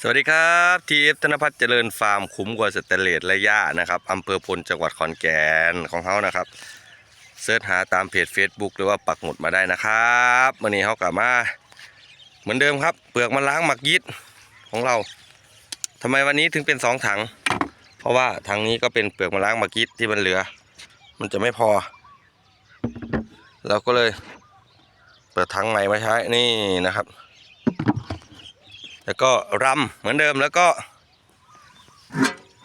สวัสดีครับทีเอฟธนพัฒน์เจริญฟาร์มคุ้มกว่าสเตเลสและย่านะครับอำเภอพลจังหวัดขอนแก่นของเขานะครับเสิร์ชหาตามเพจ Facebook หรือว่าปักหมุดมาได้นะครับวันนี้เขากลับมา เหมือนเดิมครับ เปลือกมันล้างหมักยิดของเราทำไมวันนี้ถึงเป็นสองถัง เพราะว่าถังนี้ก็เป็นเปลือกมันล้างหมักยิดที่มันเหลือ มันจะไม่พอ เราก็เลย เปิดถังใหม่มาใช้นี่นะครับ แล้วก็รำเหมือนเดิมแล้วก็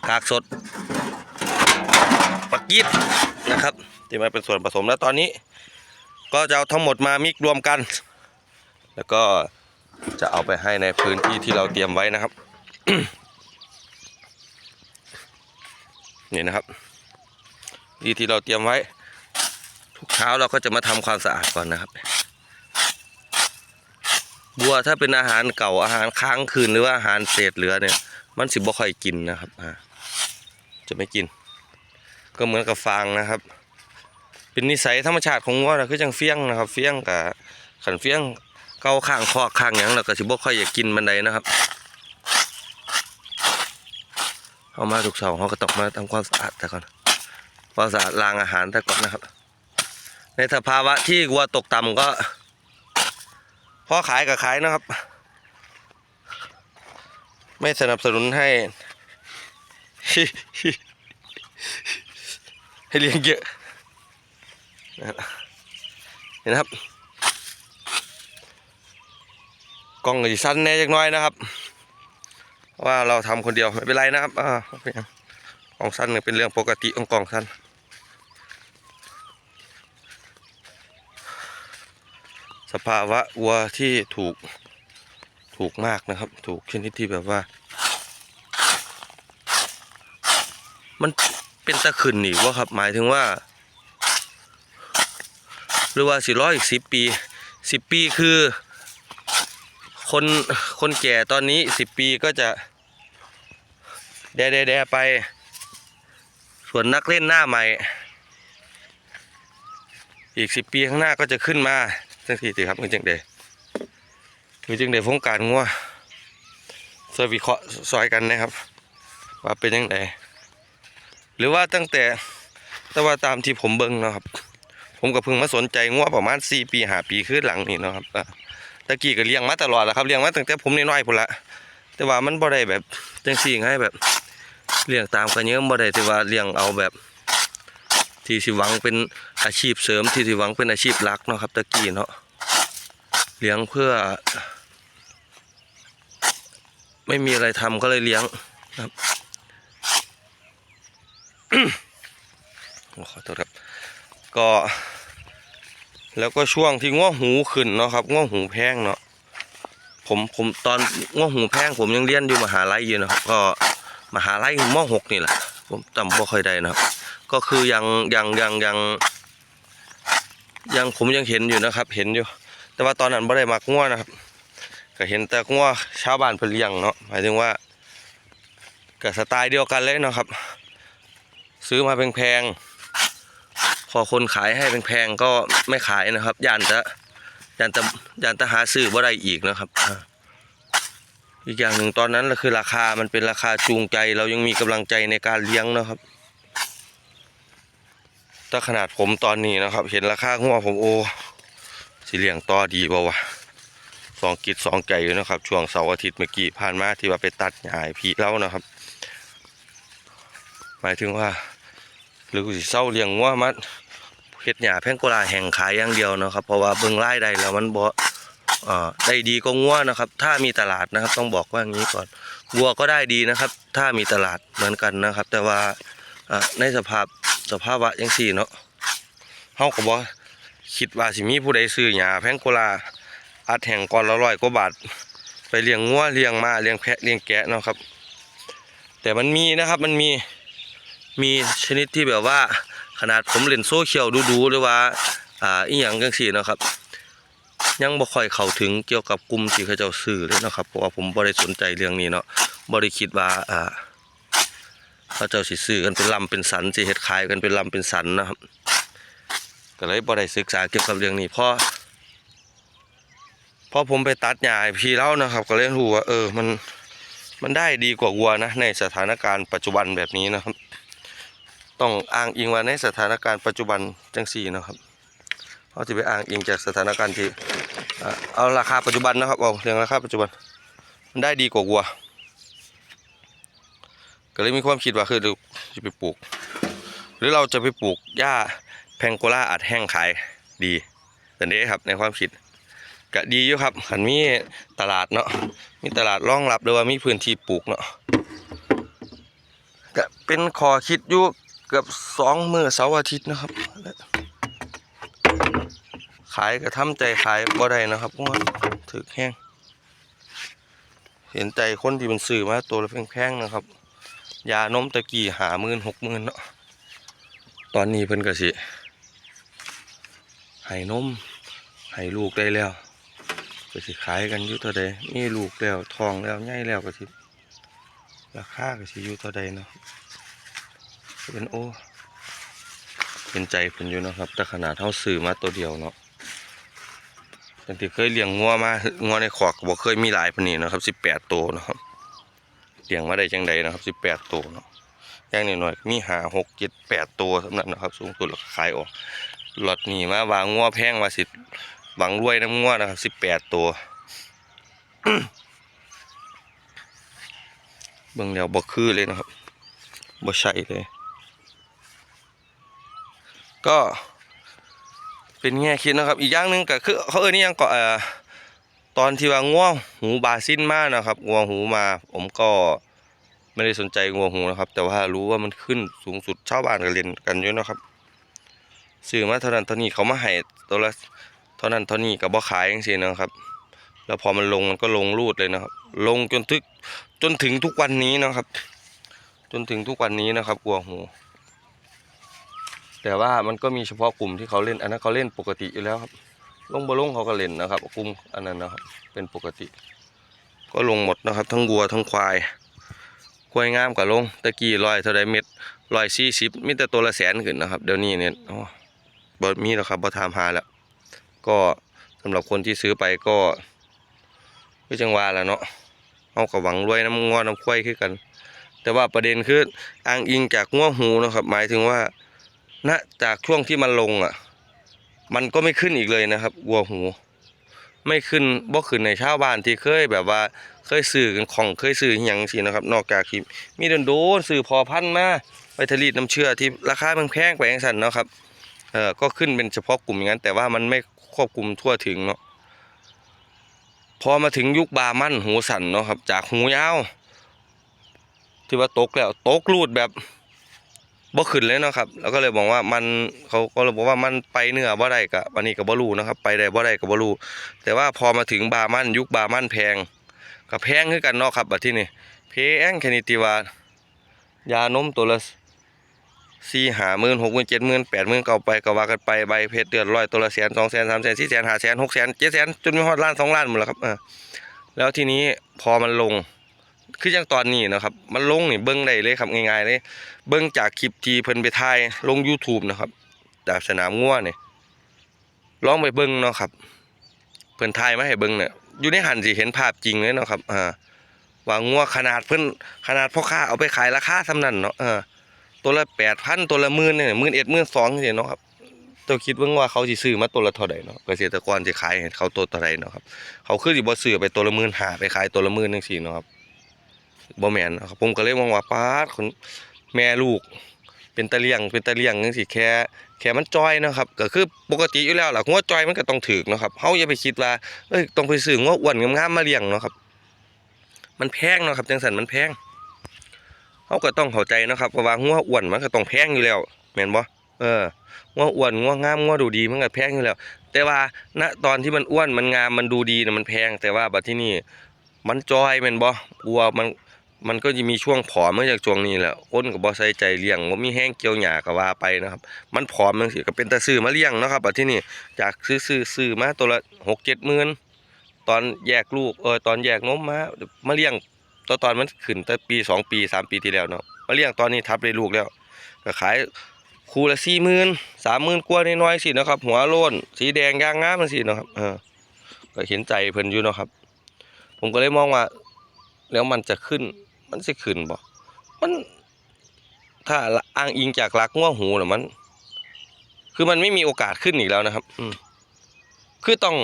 กากสดปักยิดนะครับที่มาเป็นส่วนผสมแล้วตอนนี้ ก็จะเอาทั้งหมดมามิกรวมกัน แล้วก็จะเอาไปให้ในพื้นที่ที่เราเตรียมไว้นะครับ นี่นะครับที่ที่เราเตรียมไว้ ทุกเช้าเราก็จะมาทำความสะอาดก่อนนะครับ บัวถ้าเป็นอาหารเก่าอาหารค้างคืนหรือว่าอาหารเศษเหลือเนี่ย มันสิบ่ค่อยกินนะครับอ่าจะไม่กิน ก็เหมือนกับฟางนะครับ เป็นนิสัยธรรมชาติของวัวนะคือจังเฟี้ยงนะครับ เฟี้ยงกับขันเฟี้ยงเกาข้างคอข้างหยังเราก็สิบ่ค่อยอยากกินบันไดนะครับเอามาทุกเสาร์เขาก็ต้องมาทำความสะอาดแต่ก่อนความสะอาดล้างอาหารแต่ก่อนนะครับ ในสภาวะที่วัวตกต่ำก็ พอขายก็ขายนะครับ ไม่สนับสนุนให้ ให้เลี้ยงเยอะเห็นนะครับกล้องก็สิสั้นแน่จักน้อยนะครับเพราะว่าเราทำคนเดียวไม่เป็นไรนะครับอ่าไม่เป็นไรกล้องสั้นเป็นเรื่องปกติของกล้องสั้น สภาวะวัวที่ถูกถูกมากนะครับ ถูกชนิดที่แบบว่า มันเป็นตะขึ้นอีกว่าครับ หมายถึงว่า หรือว่าสี่ร้อยอีกสิบปีสิบปีคือ คนคนแก่ตอนนี้สิบปีก็จะ แดแดแดไป ส่วนนักเล่นหน้าใหม่ อีกสิบปีข้างหน้าก็จะขึ้นมา จังทีสิครับคือจังเดคือจังเดฟงการงัวซอยวิเคราะห์ซอยกันนะครับ ว่าเป็นยังไงหรือว่าตั้งแต่แต่ว่าตามที่ผมเบิ่งเนาะครับ ผมก็เพิ่งมาสนใจงัวประมาณสี่ปีหาปีขึ้นหลังนี่เนาะครับตะกี้ก็เลี้ยงมาตลอดแหละครับเลี้ยงมาตั้งแต่ผมน้อยๆพุ่นละแต่ว่ามันบ่ได้แบบจังสี่ให้แบบเลี้ยงตามกันเยอะบ่ได้แต่ว่าเลี้ยงเอาแบบ ที่สิหวังเป็นอาชีพเสริมที่สิหวังเป็นอาชีพหลักเนาะครับตะกี้เนาะเลี้ยงเพื่อ ไม่มีอะไรทำก็เลยเลี้ยงครับโอ้ขอโทษครับ ก็ แล้วก็ช่วงที่ง้อหูขึ้นเนาะครับง้อหูแพงเนาะผมผมตอนง้อหูแพงผมยังเรียนอยู่มหาลัยอยู่นะครับก็มหาลัยมหกนี่แหละผมจำบ่ค่อยได้นะครับ ก็คือยังยังยังยังยังผมยังเห็นอยู่นะครับ เห็นอยู่ แต่ว่าตอนนั้นไม่ได้มักง่วนะครับ ก็เห็นแต่ง่วชาวบ้านเพิ่นเลี้ยงเนาะหมายถึงว่ากับสไตล์เดียวกันเลยเนาะครับ ซื้อมาแพงๆพอคนขายให้แพงๆก็ไม่ขายนะครับยานจะยานจะยานจะหาซื้อบ่ได้อีกนะครับอีกอย่างหนึ่งตอนนั้นก็คือราคามันเป็นราคาจูงใจ เรายังมีกำลังใจในการเลี้ยงเนาะครับ ถ้าขนาดผมตอนนี้นะครับ เห็นราคาหัวผมโอ้สิเหลี้ยงต่อดีบ่าวะสองกิจสองใจอยู่นะครับ ช่วงเสาร์อาทิตย์เมื่อกี้ผ่านมาที่ว่าไปตัดหญ้าให้พี่เล่านะครับ หมายถึงว่าหรือกูสิเศร้าเลี้ยงงัวมันเฮ็ดหญ้าแพงโกลาแห่งขายอย่างเดียวนะครับ เพราะว่าเบิ่งรายได้แล้วมันบ่อได้ดีก็งัวนะครับ ถ้ามีตลาดนะครับ ต้องบอกว่าอย่างนี้ก่อนวัวก็ได้ดีนะครับ ถ้ามีตลาดเหมือนกันนะครับ แต่ว่าในสภาพ สภาวะยังสี่เนาะเฮาก็บ่คิดว่าสิมีผู้ใดซื้อหญ้าแพงโกลาอัดแห่งก่อนละร้อยกว่าบาท ไปเลี้ยงงัวเลี้ยงมาเลี้ยงแพะเลี้ยงแกะเนาะครับ แต่มันมีนะครับมันมีมีชนิดที่แบบว่าขนาดผมเล่นโซเชียลดูๆหรือว่าอ่าอีหยังจังซี่เนาะครับ ยังบ่ค่อยเข้าถึงเกี่ยวกับกลุ่มที่เขาเจ้าซื้อเลยเนาะครับเพราะว่าผมบ่ได้สนใจเรื่องนี้เนาะบ่ได้คิดว่าอ่า เขาเจ้าสิซื้อกันเป็นลำเป็นสันสิเฮ็ดขายกันเป็นลำเป็นสันนะครับ ก็เลยบ่ได้ศึกษาเกี่ยวกับเรื่องนี้พอพอผมไปตัดหญ้าพี่เล่านะครับ ก็เลยรู้ว่า เออมันมันได้ดีกว่าวัวนะในสถานการณ์ปัจจุบันแบบนี้นะครับ ต้องอ้างอิงว่าในสถานการณ์ปัจจุบันจังสี่นะครับเขาจะไปอ้างอิงจากสถานการณ์ที่เอาราคาปัจจุบันนะครับเอาเรื่องราคาปัจจุบันมันได้ดีกว่าวัว ก็เลยมีความคิดว่าคือจะไปปลูก หรือเราจะไปปลูกหญ้าแพงโกล่าอัดแห้งขายดีแต่นี้ครับในความคิดก็ดีอยู่ครับขันมีตลาดเนาะมีตลาดรองรับหรือว่ามีพื้นที่ปลูกเนาะก็เป็นขอคิดอยู่เกือบสองมือเสาร์อาทิตย์นะครับ ขายก็ทำใจขายบ่ได้นะครับเพราะว่าถึกแห้งเห็นใจคนที่มันซื้อมาตัวละแพงๆนะครับ ยานมตะกี้หาหมื่นหกหมื่นเนาะตอนนี้เพิ่นก็สิให้นมให้ลูกได้แล้วก็สิขายกันอยู่เท่าใดมีลูกแล้วทองแล้วใหญ่แล้วก็สิราคาก็สิอยู่เท่าใดเนาะเป็นโอ้เป็นใจเพิ่นอยู่นะครับ แต่ขนาดเท่าซื้อมาตัวเดียวเนาะตั้งแต่เคยเลี้ยงงัวมางัวในขอกก็บ่เคยมีหลายปานนี้เนะครับ18ตัวนะครับ ลี้ยงมาได้จังใดนะครับ18ตัวเนาะอย่างน้อยๆก็มีหาหกเจ็ดแปดตัวสำนักนะครับ สูงสุดแล้วขายออกหลอดหนีมาวางงัวแพงมาสิหวังรวยน้ำงัวนะครับสิบแปดตัวเบิ่งแล้วบ่คือเลยนะครับบ่ใช่เลย ก็เป็นแง่คิดนะครับ อีกอย่างหนึ่งก็คือเขาเอ่ยนี่ยังก็เอ่อ ตอนที่ว่าง่วงหูบาซินมากนะครับง่วหูมา ผมก็ไม่ได้สนใจงัวหูนะครับ แต่ว่ารู้ว่ามันขึ้นสูงสุดชาวบ้านก็เรียนกันอยู่นะครับซื้อมาเท่านั้นเท่านี้เขามาให้ตัวละเท่านั้นเท่านี้ก็บ่ขายจังซี่นะครับ แล้วพอมันลงมันก็ลงรูดเลยนะครับ ลงจนทึกจนถึงทุกวันนี้นะครับ จนถึงทุกวันนี้นะครับกัวหู แต่ว่ามันก็มีเฉพาะกลุ่มที่เขาเล่นอันนั้นเขาเล่นปกติอยู่แล้วครับ ลงบ่ลงเขาก็เล่นนะครับกลุ่มอันนั้นนะครับเป็นปกติ ก็ลงหมดนะครับ ทั้งวัวทั้งควายกล้วยงามกับลงตะกี้ร้อยเท่าไรเม็ดร้อยสี่สิบมีแต่ตัวละแสนขึ้นนะครับเดี๋ยวนี้เนี่ยอ๋อมีแล้วครับบ่ถามหาแล้วก็สำหรับคนที่ซื้อไปก็ก็จังว่าแล้วเนาะเอากับหวังรวยน้ำงอน้ำควายคือกัน แต่ว่าประเด็นคืออ้างอิงจากงัวหูนะครับ หมายถึงว่าณจากช่วงที่มันลงอะ มันก็ไม่ขึ้นอีกเลยนะครับวัวหู ไม่ขึ้นบ่ขึ้นในชาวบ้านที่เคยแบบว่าเคยซื้อกันของเคยซื้ออย่างสินะครับ นอกจากที่มีโดนโดนซื้อพอพันมาไปผลิตน้ำเชื่อที่ราคาแพงๆไปอย่างสั่นเนาะครับเออก็ขึ้นเป็นเฉพาะกลุ่มอย่างนั้น แต่ว่ามันไม่ควบคุมทั่วถึงเนาะพอมาถึงยุคบามั่นหูสั่นเนาะครับ จากหูยาวที่ว่าตกแล้วตกรูดแบบ บ่ขึ้นเลยเนาะครับแล้วก็เลยบอกว่ามันเขาก็เลยบอกว่ามันไปเหนือบ่ได้กะวันนี้ก็บ่รู้นะครับ ไปได้บ่ได้ก็บ่รู้แต่ว่าพอมาถึงบามันยุคบามันแพงก็แพงคือกันเนาะครับบัดที่นี่แพงแค่นี้ติวายานมตัวละสี่หาหมื่นหกหมื่นเจ็ดหมื่นแปดหมื่นเก่าไปก็ว่ากันไปใบเพชรเดือดร้อยตัวละแสนสองแสนสามแสนสี่แสนห้าแสนหกแสนเจ็ดแสนจนไมีฮอดล้านสองล้านหมดแล้วครับเออแล้วทีนี้พอมันลง คืออย่างตอนนี้นะครับ มันลงนี่เบิ้งได้เลยครับง่ายๆเลย เบิ้งจากคลิปที่เพิ่นไปถ่ายลง YouTube นะครับ จากสนามงัวเนี่ยลองไปเบิ้งเนาะครับ เพิ่นถ่ายมาให้เบิ่งเนี่ยอยู่ในหันสิเห็นภาพจริงเลยเนาะครับอ่าว่างัวขนาดเพิ่นขนาดพ่อค้าเอาไปขายราคาสำนันเนาะเออตัวละ8,000ตัวละหมื่นเนี่ยหมื่นเอ็ดหมื่นสองจังซี่เนาะครับตัวคิดเบิ่งว่าเขาสิซื้อมาตัวละเท่าใดเนาะเกษตรกรสิขายให้เขาตัวเท่าใดเนาะครับเขาคือสิบ่ซื้อไปตัวละหมื่นหาไปขายตัวละหมื่นจังซี่เนาะครับ บ่แมนครับผมก็เลยมองว่าป๊าคนแม่ลูก เป็นตะเลียงเป็นตะเลียงจังซี่แค่แค่มันจอยนะครับก็คือปกติอยู่แล้วล่ะงัวจอยมันก็ต้องถึกนะครับเฮาอย่าไปคิดว่าเอ้ยต้องไปซื้องัวอ้วนงามๆมาเลี้ยงเนาะครับ มันแพงเนาะครับจังสันมันแพงเฮาก็ต้องเข้าใจนะครับเพราะว่างัวอ้วนมันก็ต้องแพงอยู่แล้วแม่นบ่เอองัวอ้วนงัวงามงัวดูดีมันก็แพงอยู่แล้ว แต่ว่าณตอนที่มันอ้วนมันงามมันดูดีนะมันแพง แต่ว่าบัดที่นี่มันจอยแม่นบ่วัวมัน มันก็จะมีช่วงผอมเมื่อจากช่วงนี้แหละคนก็บ่ใส่ใจเลี้ยงบ่มีแห้งเกี่ยวหญ้าก็ว่าไปนะครับ มันผอมจังซี่ก็เป็นตาซื้อมาเลี้ยงนะครับที่นี่จากซื้อซื้อซื้อมาตัวละ6 7หมื่นตอนแยกลูกเออตอนแยกนมมามาเลี้ยงตอนตอนมันขึ้นแต่ปี2ปี3ปีที่แล้วเนาะมาเลี้ยงตอนนี้ทับได้ลูกแล้วก็ขายคู่ละ40,000 30,000กว่าน้อยๆสินะครับ หัวโล้นสีแดงยางงามจังซี่เนะครับเออก็เห็นใจเพิ่นอยู่เนาะครับ ผมก็เลยมองว่า แล้วมันจะขึ้น มันสิขึ้นบ่ มันถ้าอ้างอิงจากรักงัวหูน่ะมัน คือมันไม่มีโอกาสขึ้นอีกแล้วนะครับ อืมคือต้อง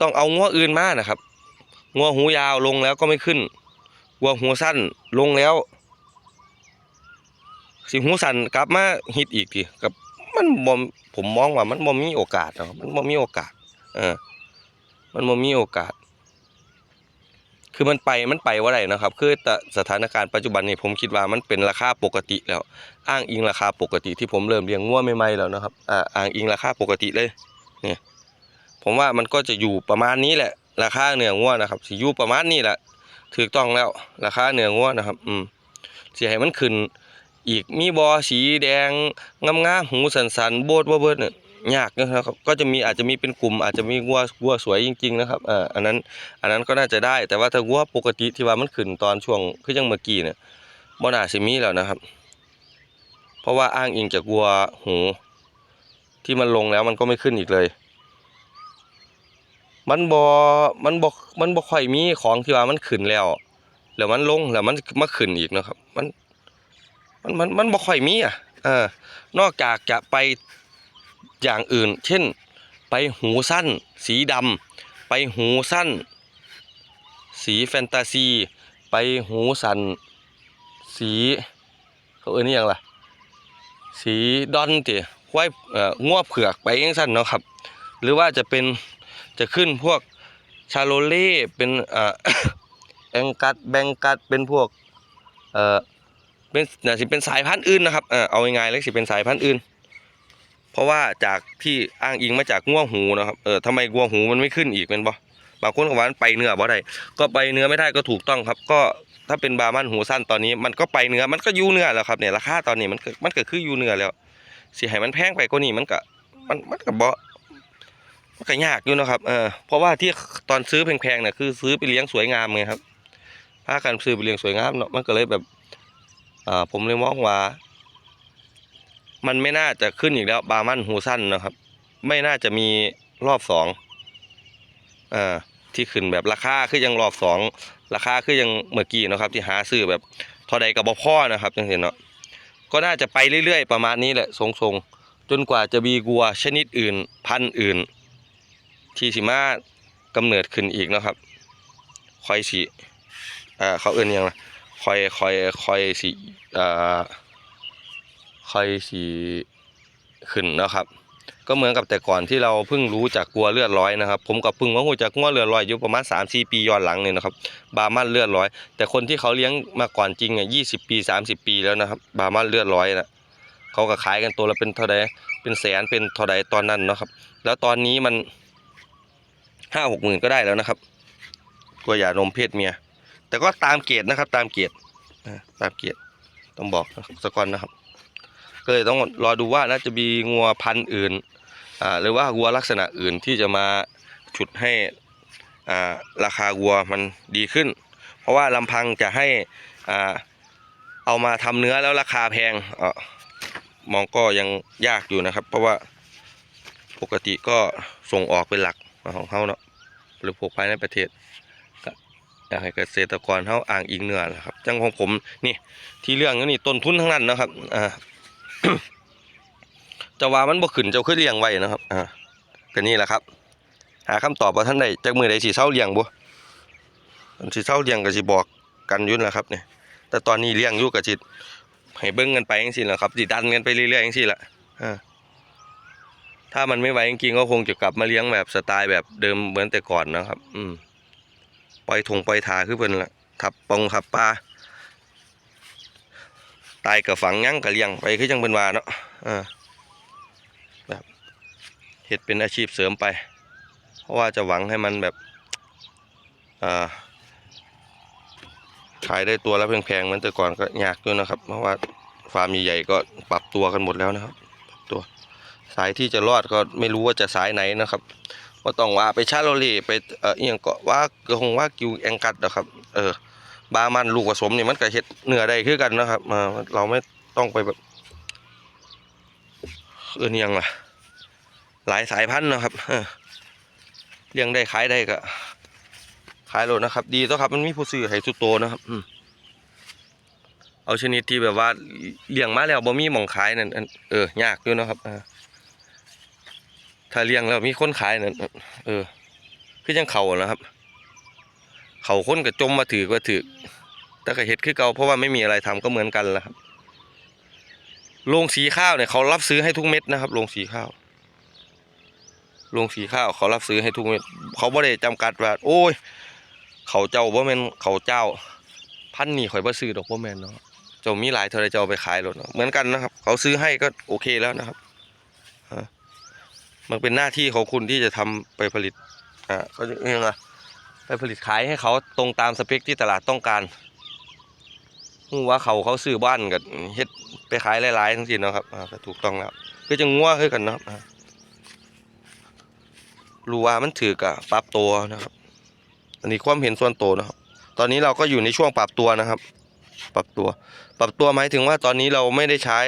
ต้องเอางัวอื่นมานะครับงัวหูยาวลงแล้วก็ไม่ขึ้นงัวหูสั้นลงแล้ว สิหูสั้นกลับมาฮิตอีกทีกับมันบ่ผมมองว่ามันบ่มีโอกาสนะครับมันบ่มีโอกาส เออ มันบ่มีโอกาส คือมันไปมันไปว่าไรนะครับ คือแต่สถานการณ์ปัจจุบันนี้ผมคิดว่ามันเป็นราคาปกติแล้ว อ้างอิงราคาปกติที่ผมเริ่มเลี้ยงงัวใหม่ๆแล้วนะครับอ่าอ้างอิงราคาปกติเลยเนี่ยผมว่ามันก็จะอยู่ประมาณนี้แหละ ราคาเนื้องัวนะครับสิอยู่ประมาณนี้แหละถูกต้องแล้วราคาเนื้องัวนะครับ อืมสิให้มันขึ้นอีกมีบอสีแดงงามๆหูสันๆโบดบ่เบิดเนี่ย ยากนะครับก็จะมีอาจจะมีเป็นกลุ่ม อาจจะมีงัวงัวสวยจริง ๆ นะครับเอ่ออันนั้นอันนั้นก็น่าจะได้ แต่ว่าถ้างัวปกติที่ว่ามันขึ้นตอนช่วงคือจังเมื่อกี้เนี่ยบ่น่าสิมีแล้วนะครับ เพราะว่าอ้างอิงจากวัวหูที่มันลงแล้วมันก็ไม่ขึ้นอีกเลย มันบ่มันบ่มันบ่ค่อยมีของที่ว่ามันขึ้นแล้วแล้วมันลงแล้วมันมาขึ้นอีกนะครับ มัน มันมันมันบ่ค่อยมีอะเออนอกจากจะไป อย่างอื่น เช่น ไปหูสั้น สีดำไปหูสั้น สีแฟนตาซี ไปหูสันสีเขาเอ่ยนี่ยังล่ะ สีดอนติควายเอ่องัวเผือกไปยังสั้นเนาะครับ หรือว่าจะเป็นจะขึ้นพวกชาโลเล่เป็นเอ่อแองกัดแบงกัดเป็นพวกเอ่อเป็นน่าสิเป็นสายพันธุ์อื่นนะครับเออเอาง่ายๆเลยสิเป็นสายพันธุ์อื่น เพราะว่าจากที่อ้างอิงมาจากง่วงหูนะครับเออทำไมง่วงหูมันไม่ขึ้นอีกเป็นบ่บางคนก็ว่ามันไปเนื้อบ่ได้ก็ไปเนื้อไม่ได้ก็ถูกต้องครับ ก็ถ้าเป็นบามันหูสั้นตอนนี้ มันก็ไปเนื้อมันก็ยูเนื้อแล้วครับเนี่ยราคาตอนนี้มันก็มันก็คืออยูเนื้อแล้วสิให้มันแพงไปกว่านี้มันก็มันมันก็บ่มันก็ยากอยู่นะครับเออเพราะว่าที่ตอนซื้อแพงๆเนี่ยคือซื้อไปเลี้ยงสวยงามไงครับพากันซื้อไปเลี้ยงสวยงามเนาะมันก็เลยแบบอ่าผมเลยมองว่า มันไม่น่าจะขึ้นอีกแล้วบาร์มันหูสั้นนะครับ ไม่น่าจะมีรอบสองอ่าที่ขึ้นแบบราคาคือยังรอบสองราคาคือยังเมื่อกี้นะครับ ที่หาซื้อแบบทอใดกับบอพ่อนะครับจังเห็นเนาะก็น่าจะไปเรื่อยๆ ประมาณนี้แหละทรงๆ จนกว่าจะมีกัวชนิดอื่น พันธุ์อื่น ที่สิมากำเนิดขึ้นอีกนะครับคอยสิอ่าเขาเอื่นยังนะคอยคอยคอยสีอ่อ ค่อยสีขึ้นนะครับ ก็เหมือนกับแต่ก่อนที่เราเพิ่งรู้จากกัวเลือดร้อยนะครับ ผมกับเพิ่งว่าหูจากงัวเลือดร้อยอยู่ประมาณ3 4ปีย้อนหลังเนี่ยนะครับ บามันเลือดร้อย แต่คนที่เขาเลี้ยงมาก่อนจริงอะ20ปี 30 ปีแล้วนะครับ บามันเลือดร้อยนะเขาก็ขายกันตัวละเป็นเท่าใดเป็นแสนเป็นเท่าใดตอนนั้นนะครับ แล้วตอนนี้มันห้าหกหมื่นก็ได้แล้วนะครับกัวหย่านมเพศเมีย แต่ก็ตามเกรดนะครับ ตามเกรดตามเกรดต้องบอกสกอนนะครับ ก็เลยต้องรอดูว่าน่าจะมีงัวพันธุ์อื่นหรือว่าวัวลักษณะอื่นที่จะมาฉุดให้ราคาวัวมันดีขึ้น เพราะว่าลำพังจะให้อเอามาทำเนื้อแล้วราคาแพงอมองก็ยังยากอยู่นะครับ เพราะว่าปกติก็ส่งออกเป็นหลักของเขาเนาะหรือพวกภายในประเทศอยากให้เกษตรกรเขาอ่างอิงเนื้อนะครับจังของผมนี่ที่เรื่องนี้ต้นทุนทั้งนั้นนะครับอ่า จะว่ามันบ่ขึ้นเจ้าคือเลี้ยงไว้นะครับอ่าก็นี่แหละครับ หาคำตอบว่าท่านใดจากมือใดสิเศร้าเลี้ยงบ่อันสิเศร้าเลี้ยงก็สิบอกกันยุ่นแหละครับเนี่ยแต่ตอนนี้เลี้ยงอยู่ก็สิตให้เบิ่งกันไปจังซี่แหละครับสิตดันกันไปเรื่อยๆจังซี่ล่ะอ่าถ้ามันไม่ไหวจริงๆก็คงจะกลับมาเลี้ยงแบบสไตล์แบบเดิมเหมือนแต่ก่อนนะครับ อืม ปล่อยทงปล่อยทาคือเพิ่นละทับปองทับปลา ตายกับฝังยังกับเลี้ยงไปคือจังเพิ่นว่าเนาะแบบเฮ็ดเป็นอาชีพเสริมไป เพราะว่าจะหวังให้มันแบบขายได้ตัวและแพงๆเหมือนแต่ก่อนก็ยากด้วยนะครับ เพราะว่าฟาร์มใหญ่ๆก็ปรับตัวกันหมดแล้วนะครับ ตัวสายที่จะรอดก็ไม่รู้ว่าจะสายไหนนะครับว่าต้องว่าไปชาโลเล่ไปเอ่ออีหยังก็ว่าเกคงว่ากิวแองกัดนะครับ เออ บามันลูกผสมนี่มันก็เฮ็ดเนื้อได้คือกันนะครับเออเราไม่ต้องไปแบบเออนี่ยังล่ะ หลายสายพันธุ์นะครับเลี้ยงได้ขายได้ก็ขายโลดนะครับ ดีตัวครับ มันมีผู้ซื้อให้สุดโตนะครับเอาชนิดที่แบบว่าเลี้ยงมาแล้วบ่มีหม่องขายนั่นเออยากอยู่นะครับถ้าเลี้ยงแล้วมีคนขายนั่นเออคือจังเข่านะครับ เขาคนก็จมมาถือก็ถือแต่ก็เฮ็ดคือเก่าเพราะว่าไม่มีอะไรทำก็เหมือนกันแหละครับโรงสีข้าวเนี่ยเขารับซื้อให้ทุกเม็ดนะครับโรงสีข้าวโรงสีข้าวเขารับซื้อให้ทุกเม็ดเขาบ่ได้จำกัดว่า โอ้ย เขาเจ้าบ่แม่นเขาเจ้า พันนี่ข่อยบ่ซื้อดอกบ่แม่นเนาะเจ้ามีหลายเท่าไรเจ้าเอาไปขายรถเนาะเหมือนกันนะครับ เขาซื้อให้ก็โอเคแล้วนะครับมันเป็นหน้าที่ของคุณที่จะทำไปผลิตอ่าเขาจะเรียกไป ผลิตขายให้เขาตรงตามสเปคที่ตลาดต้องการฮู้ว่าเขาเขาซื้อบ้านกับเฮ็ดไปขายหลายๆทั้งสิ้นนะครับก็ถูกต้องแล้วก็จะงัวขึ้นกันนาะอ่ารู้ว่ามันถือกับปรับตัวนะครับ อันนี้ความเห็นส่วนตัวนะครับ ตอนนี้เราก็อยู่ในช่วงปรับตัวนะครับ ปรับตัว ปรับตัวหมายถึงว่าตอนนี้เราไม่ได้ใช้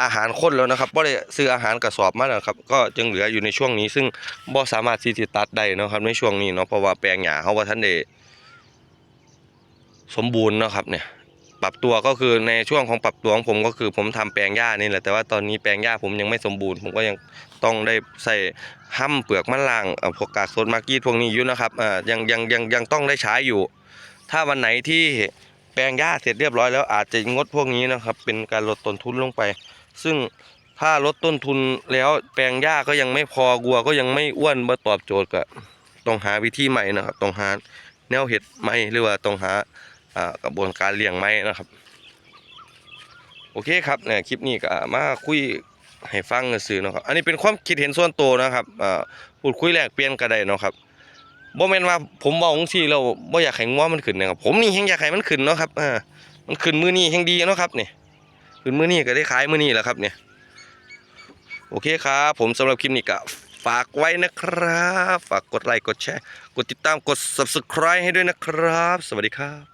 อาหารข้นแล้วนะครับไม่ได้ซื้ออาหารกระสอบมาแล้วครับ ก็จึงเหลืออยู่ในช่วงนี้ ซึ่งบ่สามารถที่จะตัดได้นะครับในช่วงนี้เนาะเพราะว่าแปลงหญ้าเขาว่าท่านได้สมบูรณ์นะครับเนี่ยปรับตัวก็คือในช่วงของปรับตัวของผมก็คือผมทำแปลงหญ้านี่แหละแต่ว่าตอนนี้แปลงหญ้าผมยังไม่สมบูรณ์ ผมก็ยังต้องได้ใส่ห้ำเปลือกมะลางพวกกากโซนมากีดพวกนี้อยู่นะครับอ่ายังยังยังยังต้องได้ใช้อยู่ ถ้าวันไหนที่ ลงหญ้าเสร็จเรียบร้อยแล้วอาจจะงดพวกนี้นะครับ เป็นการลดต้นทุนลงไป ซึ่งถ้าลดต้นทุนแล้วแปลงหญ้าก็ยังไม่พอกัวก็ยังไม่อ้วนมาตอบโจทย์ก็ต้องหาวิธีใหม่นะครับต้องหาแนวเห็ดใหม่หรือว่าต้องหาอ่ากระบวนการเลี้ยงใหม่นะครับ โอเคครับเนี่ยคลิปนี้ก็มาคุยให้ฟังซื่อนะครับ อันนี้เป็นความคิดเห็นส่วนตัวนะครับอ่าพูดคุยแลกเปลี่ยนก็ได้นะครับ บ่แม่นว่าผมบอกองซี่แล้วบ่อยากให้งัวมันขึ้นนะครับผมนี่แฮงอยากให้มันขึ้นเนาะครับอ่ามันขึ้นมือนี้แฮงดีเนาะครับเนี่ยขึ้นมือนี้ก็ได้ขายมือนี้แหละครับเนี่ยโอเคครับผมสำหรับคลิปนี้ก็ฝากไว้นะครับ ฝากกดไลค์กดแชร์ กดติดตามกด Subscribe ให้ด้วยนะครับ สวัสดีครับ